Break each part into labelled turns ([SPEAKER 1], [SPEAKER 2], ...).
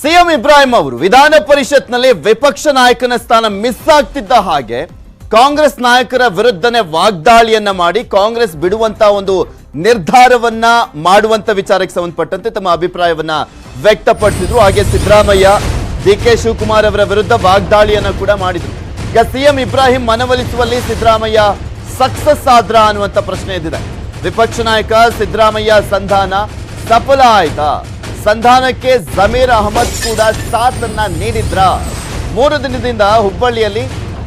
[SPEAKER 1] CM Ibrahim ಅವರು ವಿಧಾನ ಪರಿಷತ್ನಲ್ಲಿ ವಿಪಕ್ಷ ನಾಯಕನ ಸ್ಥಾನ ಮಿಸ್ ಆಗ್ತಿದ್ದ ಹಾಗೆ ಕಾಂಗ್ರೆಸ್ ನಾಯಕರ ವಿರುದ್ಧನೇ ವಾಗ್ದಾಳಿಯನ್ನ ಮಾಡಿ ಕಾಂಗ್ರೆಸ್ ಬಿಡುವಂತ ಒಂದು ನಿರ್ಧಾರವನ್ನ ಮಾಡುವಂತ ವಿಚಾರಕ್ಕೆ ಸಂಬಂಧಪಟ್ಟಂತೆ ತಮ್ಮ ಅಭಿಪ್ರಾಯವನ್ನ ವ್ಯಕ್ತಪಡಿಸಿದ್ರು. ಹಾಗೆ ಸಿದ್ದರಾಮಯ್ಯ ಡಿ ಕೆ ಶಿವಕುಮಾರ್ ಅವರ ವಿರುದ್ಧ ವಾಗ್ದಾಳಿಯನ್ನ ಕೂಡ ಮಾಡಿದ್ರು. ಈಗ ಸಿಎಂ ಇಬ್ರಾಹಿಂ ಮನವೊಲಿಸುವಲ್ಲಿ ಸಿದ್ದರಾಮಯ್ಯ ಸಕ್ಸಸ್ ಆದ್ರ ಅನ್ನುವಂತ ಪ್ರಶ್ನೆ ಎದ್ದಿದೆ. ವಿಪಕ್ಷ ನಾಯಕ ಸಿದ್ದರಾಮಯ್ಯ ಸಂಧಾನ ಸಫಲ ಆಯ್ತಾ? ಸಂಧಾನಕ್ಕೆ ಜಮೀರ್ ಅಹಮದ್ ಕೂಡ ಸಾಥನ್ನ ನೀಡಿದ್ರ. ಮೂರು ದಿನದಿಂದ ಹುಬ್ಬಳ್ಳಿಯಲ್ಲಿ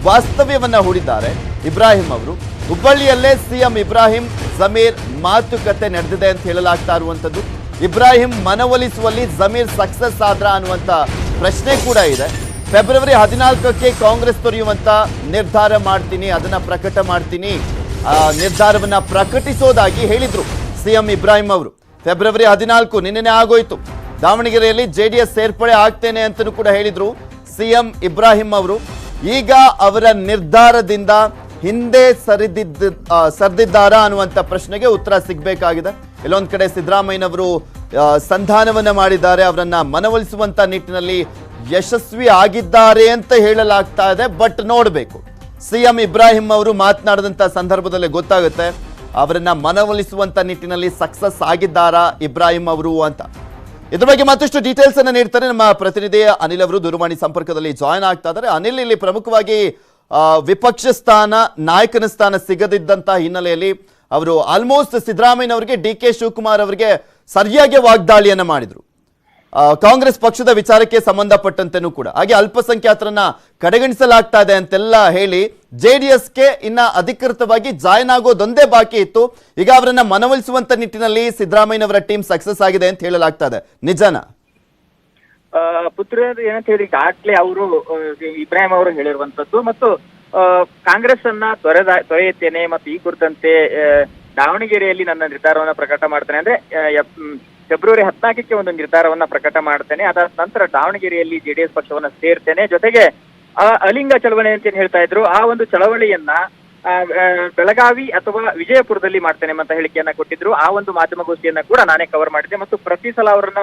[SPEAKER 1] ವಾಸ್ತವ್ಯವನ್ನ ಹೂಡಿದ್ದಾರೆ ಇಬ್ರಾಹಿಂ ಅವರು. ಹುಬ್ಬಳ್ಳಿಯಲ್ಲೇ ಸಿಎಂ ಇಬ್ರಾಹಿಂ ಜಮೀರ್ ಮಾತುಕತೆ ನಡೆದಿದೆ ಅಂತ ಹೇಳಲಾಗ್ತಾ ಇರುವಂತದ್ದು. ಇಬ್ರಾಹಿಂ ಮನವೊಲಿಸುವಲ್ಲಿ ಜಮೀರ್ ಸಕ್ಸಸ್ ಆದ್ರ ಅನ್ನುವಂತ ಪ್ರಶ್ನೆ ಕೂಡ ಇದೆ. ಫೆಬ್ರವರಿ ಹದಿನಾಲ್ಕಕ್ಕೆ ಕಾಂಗ್ರೆಸ್ ತೊರೆಯುವಂತ ನಿರ್ಧಾರ ಮಾಡ್ತೀನಿ, ಅದನ್ನ ಪ್ರಕಟ ಮಾಡ್ತೀನಿ. ನಿರ್ಧಾರವನ್ನ ಪ್ರಕಟಿಸೋದಾಗಿ ಹೇಳಿದ್ರು ಸಿಎಂ ಇಬ್ರಾಹಿಂ ಅವರು. ಫೆಬ್ರವರಿ ಹದಿನಾಲ್ಕು ನಿನ್ನೆ ಆಗೋಯ್ತು. ದಾವಣಗೆರೆಯಲ್ಲಿ ಜೆಡಿಎಸ್ ಸೇರ್ಪಡೆ ಆಗ್ತೇನೆ ಅಂತಲೂ ಕೂಡ ಹೇಳಿದ್ರು ಸಿಎಂ ಇಬ್ರಾಹಿಂ ಅವರು. ಈಗ ಅವರ ನಿರ್ಧಾರದಿಂದ ಹಿಂದೆ ಸರಿದಿದ್ದ ಸರಿದಿದ್ದಾರಾ ಅನ್ನುವಂಥ ಪ್ರಶ್ನೆಗೆ ಉತ್ತರ ಸಿಗಬೇಕಾಗಿದೆ. ಕೆಲವೊಂದು ಕಡೆ ಸಿದ್ದರಾಮಯ್ಯನವರು ಸಂಧಾನವನ್ನ ಮಾಡಿದ್ದಾರೆ. ಅವರನ್ನ ಮನವೊಲಿಸುವಂತ ನಿಟ್ಟಿನಲ್ಲಿ ಯಶಸ್ವಿ ಆಗಿದ್ದಾರೆ ಅಂತ ಹೇಳಲಾಗ್ತಾ ಇದೆ, ಬಟ್ ನೋಡಬೇಕು. ಸಿಎಂ ಇಬ್ರಾಹಿಂ ಅವರು ಮಾತನಾಡಿದಂತ ಸಂದರ್ಭದಲ್ಲಿ ಗೊತ್ತಾಗುತ್ತೆ. ಅವರನ್ನ ಮನವೊಲಿಸುವಂತ ನಿಟ್ಟಿನಲ್ಲಿ ಸಕ್ಸಸ್ ಆಗಿದ್ದಾರಾ ಇಬ್ರಾಹಿಂ ಅವರು ಅಂತ. ಇದ್ರ ಬಗ್ಗೆ ಮತ್ತಷ್ಟು ಡೀಟೇಲ್ಸ್ ಅನ್ನ ನೀಡ್ತಾರೆ ನಮ್ಮ ಪ್ರತಿನಿಧಿ ಅನಿಲ್ ಅವರು ದೂರವಾಣಿ ಸಂಪರ್ಕದಲ್ಲಿ ಜಾಯ್ನ್ ಆಗ್ತಾ ಇದ್ದಾರೆ. ಅನಿಲ್, ಇಲ್ಲಿ ಪ್ರಮುಖವಾಗಿ ವಿಪಕ್ಷ ಸ್ಥಾನ, ನಾಯಕನ ಸ್ಥಾನ ಸಿಗದಿದ್ದಂತ ಹಿನ್ನೆಲೆಯಲ್ಲಿ ಅವರು ಆಲ್ಮೋಸ್ಟ್ ಸಿದ್ದರಾಮಯ್ಯನವರಿಗೆ ಡಿ ಕೆ ಶಿವಕುಮಾರ್ ಅವರಿಗೆ ಸರಿಯಾಗಿ ವಾಗ್ದಾಳಿಯನ್ನ ಮಾಡಿದ್ರು. ಕಾಂಗ್ರೆಸ್ ಪಕ್ಷದ ವಿಚಾರಕ್ಕೆ ಸಂಬಂಧಪಟ್ಟಂತೆನೂ ಕೂಡ. ಹಾಗೆ ಅಲ್ಪಸಂಖ್ಯಾತರನ್ನ ಕಡೆಗಣಿಸಲಾಗ್ತಾ ಇದೆ ಅಂತೆಲ್ಲ ಹೇಳಿ ಜೆಡಿಎಸ್ಗೆ ಇನ್ನ ಅಧಿಕೃತವಾಗಿ ಜಾಯ್ನ್ ಆಗೋದೊಂದೇ ಬಾಕಿ ಇತ್ತು. ಈಗ ಅವರನ್ನ ಮನವೊಲಿಸುವಂತ ನಿಟ್ಟಿನಲ್ಲಿ ಸಿದ್ದರಾಮಯ್ಯನವರ ಟೀಮ್ ಸಕ್ಸಸ್ ಆಗಿದೆ ಅಂತ ಹೇಳಲಾಗ್ತಾ ಇದೆ ನಿಜನಾ?
[SPEAKER 2] ಆ, ಪುತ್ರರು ಏನಂತ ಹೇಳಿ ಈಗಾಗ್ಲೇ ಅವರು ಇಬ್ರಾಹಿಂ ಅವರು ಹೇಳಿರುವಂತದ್ದು ಮತ್ತು ಕಾಂಗ್ರೆಸ್ ಅನ್ನ ತೊರೆದ ತೊರೆಯುತ್ತೇನೆ ಮತ್ತು ಈ ಕುರಿತಂತೆ ದಾವಣಗೆರೆಯಲ್ಲಿ ನನ್ನ ನಿರ್ಧಾರವನ್ನ ಪ್ರಕಟ ಮಾಡ್ತೇನೆ. ಅಂದ್ರೆ ಫೆಬ್ರವರಿ ಹದಿನಾಲ್ಕಕ್ಕೆ ಒಂದು ನಿರ್ಧಾರವನ್ನ ಪ್ರಕಟ ಮಾಡ್ತೇನೆ. ಅದಾದ ನಂತರ ದಾವಣಗೆರೆಯಲ್ಲಿ ಜೆಡಿಎಸ್ ಪಕ್ಷವನ್ನ ಸೇರ್ತೇನೆ. ಜೊತೆಗೆ ಆ ಅಲಿಂಗ ಚಳವಳಿ ಅಂತ ಏನ್ ಹೇಳ್ತಾ ಇದ್ರು, ಆ ಒಂದು ಚಳವಳಿಯನ್ನ ಬೆಳಗಾವಿ ಅಥವಾ ವಿಜಯಪುರದಲ್ಲಿ ಮಾಡ್ತೇನೆ ಅಂತ ಹೇಳಿಕೆಯನ್ನ ಕೊಟ್ಟಿದ್ರು. ಆ ಒಂದು ಮಾಧ್ಯಮಗೋಷ್ಠಿಯನ್ನ ಕೂಡ ನಾನೇ ಕವರ್ ಮಾಡಿದ್ದೆ ಮತ್ತು ಪ್ರತಿ ಸಲ ಅವರನ್ನ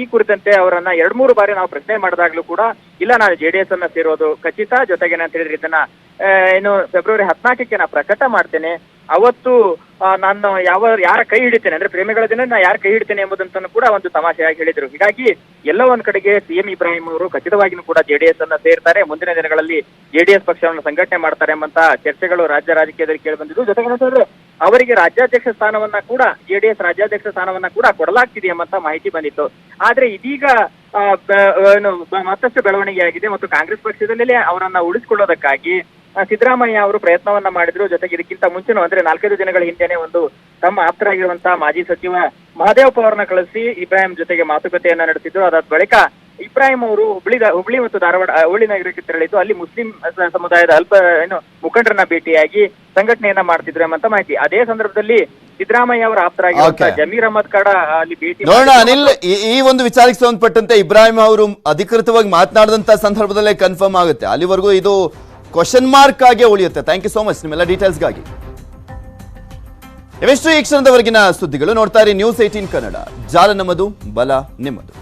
[SPEAKER 2] ಈ ಕುರಿತಂತೆ ಅವರನ್ನ ಎರಡ್ ಮೂರು ಬಾರಿ ನಾವು ಪ್ರಶ್ನೆ ಮಾಡಿದಾಗ್ಲೂ ಕೂಡ ಇಲ್ಲ ನಾನು ಜೆಡಿಎಸ್ ಅನ್ನ ಸೇರೋದು ಖಚಿತ. ಜೊತೆಗೆ ನಾನು ಹೇಳಿದ್ರೆ ಇದನ್ನ ಏನು ಫೆಬ್ರವರಿ ಹದಿನಾಲ್ಕಕ್ಕೆ ನಾ ಪ್ರಕಟ ಮಾಡ್ತೇನೆ. ಅವತ್ತು ನಾನು ಯಾವ, ಯಾರ ಕೈ ಹಿಡಿತೇನೆ, ಅಂದ್ರೆ ಪ್ರೇಮಿಗಳ ದಿನ ನಾ ಯಾರ ಕೈ ಹಿಡಿತೇನೆ ಎಂಬುದಂತನೂ ಕೂಡ ಒಂದು ತಮಾಷೆಯಾಗಿ ಹೇಳಿದ್ರು. ಹೀಗಾಗಿ ಎಲ್ಲ ಒಂದ್ ಕಡೆಗೆ ಸಿಎಂ ಇಬ್ರಾಹಿಂ ಅವರು ಖಚಿತವಾಗಿಯೂ ಕೂಡ ಜೆಡಿಎಸ್ ಅನ್ನ ಸೇರ್ತಾರೆ. ಮುಂದಿನ ದಿನಗಳಲ್ಲಿ ಜೆಡಿಎಸ್ ಪಕ್ಷವನ್ನು ಸಂಘಟನೆ ಮಾಡ್ತಾರೆ ಎಂಬಂತ ಚರ್ಚೆಗಳು ರಾಜ್ಯ ರಾಜಕೀಯದಲ್ಲಿ ಕೇಳಿ ಬಂದಿದ್ದು. ಜೊತೆಗೆ ಅವರಿಗೆ ರಾಜ್ಯಾಧ್ಯಕ್ಷ ಸ್ಥಾನವನ್ನ ಕೂಡ ಜೆಡಿಎಸ್ ರಾಜ್ಯಾಧ್ಯಕ್ಷ ಸ್ಥಾನವನ್ನ ಕೂಡ ಕೊಡಲಾಗ್ತಿದೆ ಎಂಬಂತ ಮಾಹಿತಿ ಬಂದಿತ್ತು. ಆದ್ರೆ ಇದೀಗ ಏನು ಮತ್ತಷ್ಟು ಬೆಳವಣಿಗೆಯಾಗಿದೆ ಮತ್ತು ಕಾಂಗ್ರೆಸ್ ಪಕ್ಷದಲ್ಲೇ ಅವರನ್ನ ಉಳಿಸಿಕೊಳ್ಳೋದಕ್ಕಾಗಿ ಸಿದ್ದರಾಮಯ್ಯ ಅವರು ಪ್ರಯತ್ನವನ್ನ ಮಾಡಿದ್ರು. ಜೊತೆಗೆ ಇದಕ್ಕಿಂತ ಮುಂಚೆನೂ ಅಂದ್ರೆ ನಾಲ್ಕೈದು ದಿನಗಳ ಹಿಂದೆನೆ ಒಂದು ತಮ್ಮ ಆಪ್ತರಾಗಿರುವಂತಹ ಮಾಜಿ ಸಚಿವ ಮಹದೇವಪ್ಪ ಅವರನ್ನ ಕಳಿಸಿ ಇಬ್ರಾಹಿಂ ಜೊತೆಗೆ ಮಾತುಕತೆಯನ್ನ ನಡೆಸಿದ್ರು. ಅದಾದ ಬಳಿಕ ಇಬ್ರಾಹಿಂ ಅವರು ಹುಬ್ಳಿ ಹುಬ್ಳಿ ಮತ್ತು ಧಾರವಾಡ ಹುಬ್ಳಿ ನಗರಕ್ಕೆ ತೆರಳಿದ್ದು. ಅಲ್ಲಿ ಮುಸ್ಲಿಂ ಸಮುದಾಯದ ಅಲ್ಪ ಏನು ಮುಖಂಡರನ್ನ ಭೇಟಿಯಾಗಿ ಸಂಘಟನೆಯನ್ನ ಮಾಡ್ತಿದ್ರು ಅಂತ ಮಾಹಿತಿ. ಅದೇ ಸಂದರ್ಭದಲ್ಲಿ ಸಿದ್ದರಾಮಯ್ಯ ಅವರ ಆಪ್ತರಾಗಿರುವಂತಹ
[SPEAKER 1] Okay.
[SPEAKER 2] ಜಮೀರ್ ಅಹಮದ್ ಖಾಡ ಅಲ್ಲಿ ಭೇಟಿ
[SPEAKER 1] ನೋಡೋಣ ಅನಿಲ್ ಈ- ಈ ಒಂದು ವಿಚಾರಕ್ಕೆ ಸಂಬಂಧಪಟ್ಟಂತೆ ಇಬ್ರಾಹಿಂ ಅವರು ಅಧಿಕೃತವಾಗಿ ಮಾತನಾಡಿದಂತ ಸಂದರ್ಭದಲ್ಲೇ ಕನ್ಫರ್ಮ್ ಆಗುತ್ತೆ. ಅಲ್ಲಿವರೆಗೂ ಇದು ಕ್ವಶನ್ ಮಾರ್ಕ್ ಆಗಿ ಉಳಿಯುತ್ತೆ. ಥ್ಯಾಂಕ್ ಯು ಸೋ ಮಚ್ ನಿಮ್ಮೆಲ್ಲ ಡೀಟೇಲ್ಸ್ಗಾಗಿ ಇವೆಷ್ಟು ಈ ಕ್ಷಣದವರೆಗಿನ ಸುದ್ದಿಗಳು ನೋಡ್ತಾ ಇರಿ ನ್ಯೂಸ್ ಏಟೀನ್ ಕನ್ನಡ. ಜಾಲ ನಮ್ಮದು ಬಲ ನಿಮ್ಮದು.